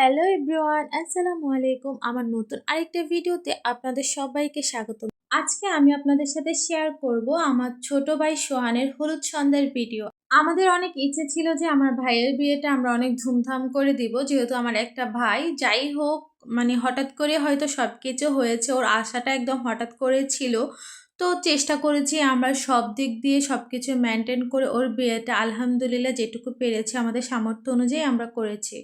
Hello everyone, আসসালামু আলাইকুম। আমার নতুন আরেকটা ভিডিওতে আপনাদের সবাইকে স্বাগত। আজকে আমি আপনাদের সাথে শেয়ার করব আমার ছোট ভাই সোহানের হলুদ সন্ধ্যার ভিডিও আমাদের অনেক ইচ্ছে ছিল যে আমার ভাইয়ের বিয়েটা আমরা অনেক ধুমধাম করে দিব, যেহেতু আমার একটা ভাই। যাই হোক মানে হঠাৎ করে হয়তো সব কিছু হয়েছে, ওর আশাটা একদম হঠাৎ করে ছিল। তো চেষ্টা করেছি আমরা সব দিক দিয়ে সব কিছু মেনটেন করে ওর বিয়েটা আলহামদুলিল্লাহ যেটুকু পেরেছি, আমাদের সামর্থ্য অনুযায়ী আমরা করেছি।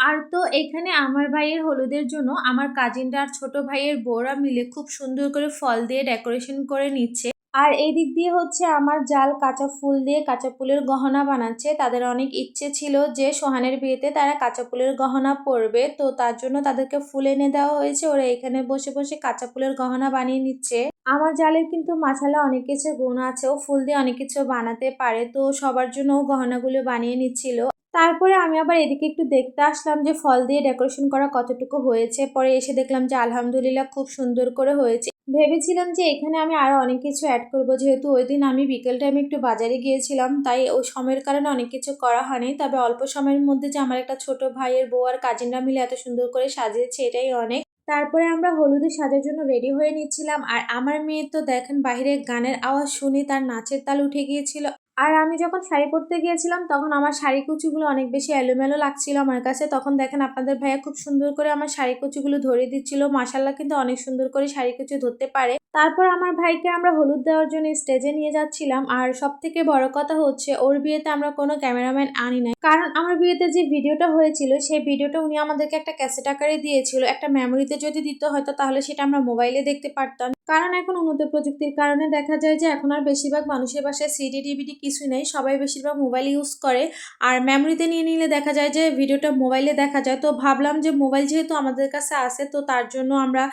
আর তো এখানে আমার ভাইয়ের হলুদের জন্য আমার কাজিনরা আর ছোট ভাইয়ের বউরা মিলে খুব সুন্দর করে ফল দিয়ে ডেকোরেশন করে নিচ্ছে। আর এই দিক দিয়ে হচ্ছে আমার জাল কাঁচা ফুল দিয়ে কাঁচা ফুলের গহনা বানাচ্ছে। তাদের অনেক ইচ্ছে ছিল যে সোহানের বিয়েতে তারা কাঁচা ফুলের গহনা পরবে। তো তার জন্য তাদেরকে ফুল এনে দেওয়া হয়েছে। ওরা এখানে বসে বসে কাঁচা ফুলের গহনা বানিয়ে নিচ্ছে। আমার জালের কিন্তু মাসালা অনেক কিছু গুণ আছে। ও ফুল দিয়ে অনেক কিছু বানাতে পারে। তো সবার জন্য ও গহনাগুলো বানিয়ে নিচ্ছিল। তারপরে আমি আবার এদিকে একটু দেখতে আসলাম যে ফল দিয়ে ডেকোরেশন করা কতটুকু হয়েছে। পরে এসে দেখলাম যে আলহামদুলিল্লাহ খুব সুন্দর করে হয়েছে। ভেবেছিলাম যে এখানে আমি আরও অনেক কিছু অ্যাড করব। যেহেতু ওই দিন আমি বিকেল টাইমে একটু বাজারে গিয়েছিলাম, তাই ওই সময়ের কারণে অনেক কিছু করা হয়নি। তবে অল্প সময়ের মধ্যে যে আমার একটা ছোট ভাইয়ের বউ আর কাজিনরা মিলে এত সুন্দর করে সাজিয়েছে, এটাই অনেক। তারপরে আমরা হলুদে সাজার জন্য রেডি হয়ে নিচ্ছিলাম। আর আমার মেয়ে তো দেখেন বাইরে গানের আওয়াজ শুনে তার নাচের তাল উঠে গিয়েছিল। আর আমি যখন শাড়ি পরতে গিয়েছিলাম, তখন আমার শাড়ি কুচিগুলো অনেক বেশি এলোমেলো লাগছিল আমার কাছে। তখন দেখেন আপনাদের ভাইয়া খুব সুন্দর করে আমার শাড়ি কুচিগুলো ধরে দিচ্ছিল। মাসাল্লাহ কিন্তু অনেক সুন্দর করে শাড়ি কুচি ধরতে পারে। তারপর আমার ভাইকে আমরা হলুদ দেওয়ার জন্য স্টেজে নিয়ে যাচ্ছিলাম। আর সব থেকে বড় কথা হচ্ছে, ওর বিয়েতে আমরা কোনো ক্যামেরাম্যান আনি নাই। কারণ আমার বিয়েতে যে ভিডিওটা হয়েছিল, সেই ভিডিওটা উনি আমাদেরকে একটা ক্যাসেট আকারে দিয়েছিল। একটা মেমোরিতে যদি দিতে হয়তো, তাহলে সেটা আমরা মোবাইলে দেখতে পারতাম। কারণ এখন উন্নত প্রযুক্তির কারণে দেখা যায় যে এখন আর বেশিরভাগ মানুষের বাসায় সিডি ডিভিডি কিছুই নেই। সবাই বেশিরভাগ মোবাইল ইউজ করে। আর মেমোরিতে নিয়ে নিলে দেখা যায় যে ভিডিওটা মোবাইলে দেখা যায়। তো ভাবলাম যে মোবাইল যেহেতু আমাদের কাছে আসে তো তার জন্য আমরা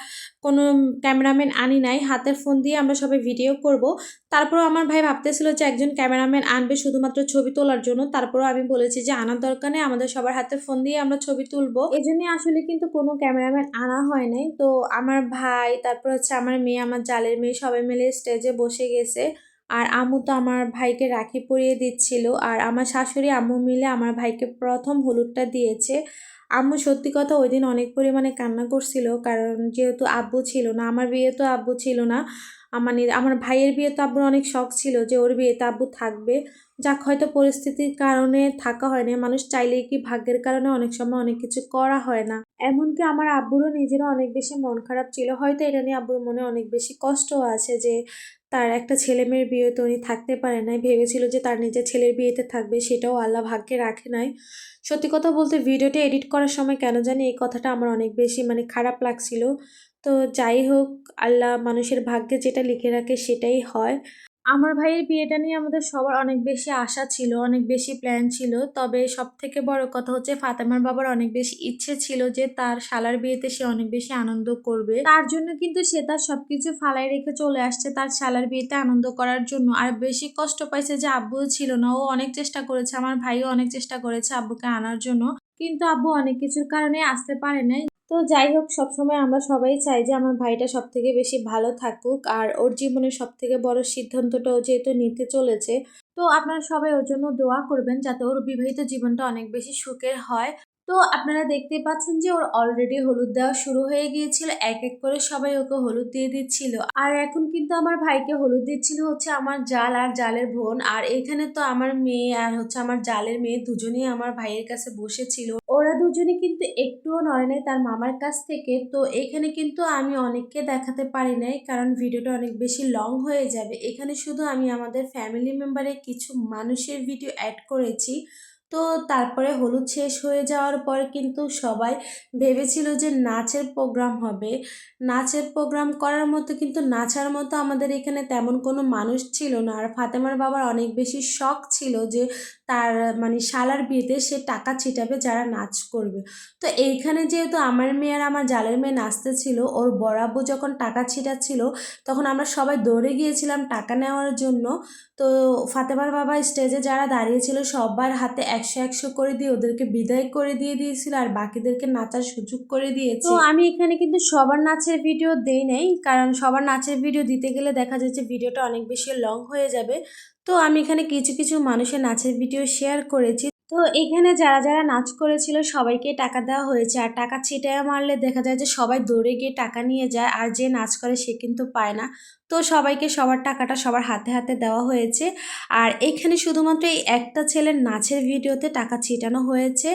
কোনো ক্যামেরাম্যান আনি নাই। হাতের ফোন দিয়ে আমরা সবাই ভিডিও করব। তারপরও আমার ভাই ভাবতেছিল যে একজন ক্যামেরাম্যান আনবে শুধুমাত্র ছবি তোলার জন্য। তারপরও আমি বলেছি যে আনার দরকার নেই, আমাদের সবার হাতে ফোন দিয়ে আমরা ছবি তুলবো। এই আসলে কিন্তু কোনো ক্যামেরাম্যান আনা হয় নাই। তো আমার ভাই, তারপর হচ্ছে আমার মেয়ে আমার জালের মেয়ে সবাই মিলে স্টেজে বসে গেছে। আর আম্মু তো আমার ভাইকে রাখি পরিয়ে দিচ্ছিল। আর আমার শাশুড়ি আম্মু মিলে আমার ভাইকে প্রথম হলুদটা দিয়েছে। আম্মু সত্যি কথা ওই দিন অনেক পরিমাণে কান্না করছিল, কারণ যেহেতু আব্বু ছিল না, আমার বিয়ে তো আব্বু ছিল না আমার আমার ভাইয়ের বিয়ে তো আব্বুর অনেক শখ ছিল যে ওর বিয়েতে আব্বু থাকবে। যাক, হয়তো পরিস্থিতির কারণে থাকা হয় না মানুষ চাইলেই কি ভাগ্যের কারণে অনেক সময় অনেক কিছু করা হয় না। এমনকি আমার আব্বুরও নিজেরও অনেক বেশি মন খারাপ ছিল। হয়তো এটা নিয়ে আব্বুর মনে অনেক বেশি কষ্টও আছে যে তার একটা ছেলে মেয়ের বিয়েতে উনি থাকতে পারে নাই। ভেবেছিল যে তার নিজের ছেলের বিয়েতে থাকবে, সেটাও আল্লাহ ভাগ্যে রাখে নাই। সত্যি কথা বলতে, ভিডিওটা এডিট করার সময় কেন জানি এই কথাটা আমার অনেক বেশি মানে খারাপ লাগছিল। তো যাই হোক, আল্লাহ মানুষের ভাগ্যে যেটা লিখে রাখে সেটাই হয়। আমার ভাইয়ের বিয়েটা নিয়ে আমাদের সবার অনেক বেশি আশা ছিল, অনেক বেশি প্ল্যান ছিল। তবে সব থেকে বড় কথা হচ্ছে ফাতেমার বাবার অনেক বেশি ইচ্ছে ছিল যে তার শালার বিয়েতে সে অনেক বেশি আনন্দ করবে। তার জন্য কিন্তু সে তার সবকিছু ফালাই রেখে চলে আসছে তার শালার বিয়েতে আনন্দ করার জন্য। আর বেশি কষ্ট পাইছে যে আব্বু ছিল না, ও অনেক চেষ্টা করেছে, আমার ভাইও অনেক চেষ্টা করেছে আব্বুকে আনার জন্য। কিন্তু আব্বু অনেক কিছুর কারণে আসতে পারে নাই। তো যাই হোক, সবসময় আমরা সবাই চাই যে আমার ভাইটা সব থেকে বেশি ভালো থাকুক আর ওর জীবনের সব থেকে বড় সিদ্ধান্তটাও যেহেতু নিতে চলেছে, তো আপনারা সবাই ওর জন্য দোয়া করবেন যাতে ওর বিবাহিত জীবনটা অনেক বেশি সুখের হয়। তো আপনারা দেখতে পাচ্ছেন যে ওর অলরেডি হলুদ দেওয়া শুরু হয়ে গিয়েছিল, এক এক করে সবাই ওকে হলুদ দিয়ে দিচ্ছিল। আর এখন কিন্তু আমার ভাইকে হলুদ দিচ্ছিল হচ্ছে আমার জাল আর জালের বোন, আর এখানে তো আমার মেয়ে আর হচ্ছে আমার জালের মেয়ে দুজনেই আমার ভাইয়ের কাছে বসেছিল। ওরা দুজনে কিন্তু একটুও নড়ে নাই তার মামার কাছ থেকে, তো এখানে কিন্তু আমি অনেককে দেখাতে পারি নাই, কারণ ভিডিওটা অনেক বেশি লং হয়ে যাবে। এখানে শুধু আমি আমাদের ফ্যামিলি মেম্বারের কিছু মানুষের ভিডিও অ্যাড করেছি। তো তারপরে হলুদ শেষ হয়ে যাওয়ার পর কিন্তু সবাই ভেবেছিল যে নাচের প্রোগ্রাম হবে। নাচের প্রোগ্রাম করার মতো কিন্তু নাচার মতো আমাদের এখানে তেমন কোনো মানুষ ছিল না। আর ফাতেমার বাবার অনেক বেশি শখ ছিল যে তার মানে শালার বিয়েতে সে টাকা ছিটাবে যারা নাচ করবে। তো এইখানে যেহেতু আমার মেয়ে আর আমার জালের মেয়ে নাচতে ছিল, ওর বরাবর যখন টাকা ছিটাচ্ছিল, তখন আমরা সবাই দৌড়ে গিয়েছিলাম টাকা নেওয়ার জন্য। তো ফাতেমার বাবা স্টেজে যারা দাঁড়িয়েছিল সবার হাতে একশো একশো করে দিয়ে ওদেরকে বিদায় করে দিয়ে দিয়েছিল আর বাকিদেরকে নাচার সুযোগ করে দিয়েছে। তো আমি এখানে কিন্তু সবার নাচের ভিডিও দেই নাই, কারণ সবার নাচের ভিডিও দিতে গেলে দেখা যাচ্ছে ভিডিওটা অনেক বেশি লং হয়ে যাবে। তো আমি এখানে কিছু কিছু মানুষের নাচের ভিডিও শেয়ার করেছি। তো এখানে যারা যারা নাচ করেছিল সবাইকে টাকা দেওয়া হয়েছে, আর টাকা ছিটায় মারলে দেখা যায় যে সবাই দৌড়ে গিয়ে টাকা নিয়ে যায়, আর যে নাচ করে সে কিন্তু পায় না। তো সবাইকে সবার টাকাটা সবার হাতে হাতে দেওয়া হয়েছে। আর এখানে শুধুমাত্র এই একটা ছেলের নাচের ভিডিওতে টাকা ছিটানো হয়েছে।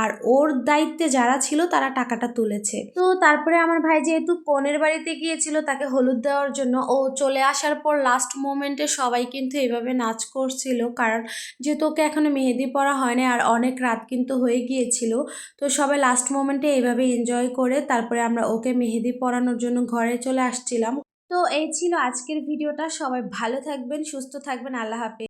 আর ওর দায়িত্বে যারা ছিল তারা টাকাটা তুলেছে। তো তারপরে আমার ভাই যেহেতু কনের বাড়িতে গিয়েছিল তাকে হলুদ দেওয়ার জন্য, ও চলে আসার পর লাস্ট মোমেন্টে সবাই কিন্তু এইভাবে নাচ করছিল। কারণ যেহেতু ওকে এখনও মেহেদি পরা হয়নি আর অনেক রাত কিন্তু হয়ে গিয়েছিল, তো সবাই লাস্ট মোমেন্টে এইভাবে এনজয় করে তারপরে আমরা ওকে মেহেদি পরানোর জন্য ঘরে চলে আসছিলাম। তো এই ছিল আজকের ভিডিওটা। সবাই ভালো থাকবেন সুস্থ থাকবেন। আল্লাহ হাফেজ।